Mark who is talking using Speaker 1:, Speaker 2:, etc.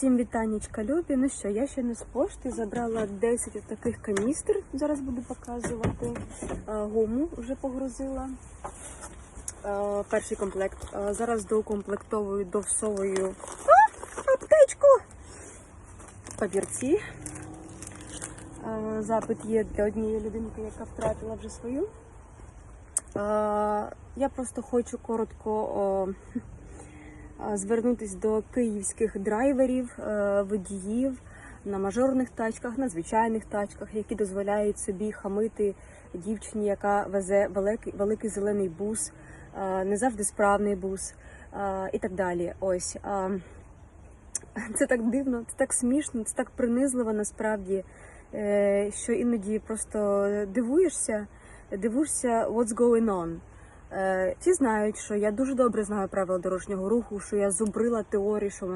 Speaker 1: Всім вітанечка, любі. Ну що, я ще не з пошти забрала 10 таких каністр. Зараз буду показувати. Гуму вже погрузила. Перший комплект. Зараз доукомплектовую, довсовую а, аптечку. Папірці. Запит є для однієї людинки, яка втратила вже свою. Я просто хочу коротко о, а, звернутись до київських драйверів, е, водіїв на мажорних тачках, на звичайних тачках, які дозволяють собі хамити дівчині, яка везе великий, великий зелений бус, е, не завжди справний бус е, і так далі. Ось це так дивно, це так смішно, це так принизливо насправді, е, що іноді просто дивуєшся, дивишся what's going on. Е, Всі знають, що я дуже добре знаю правила дорожнього руху, що я зубрила теорію, що в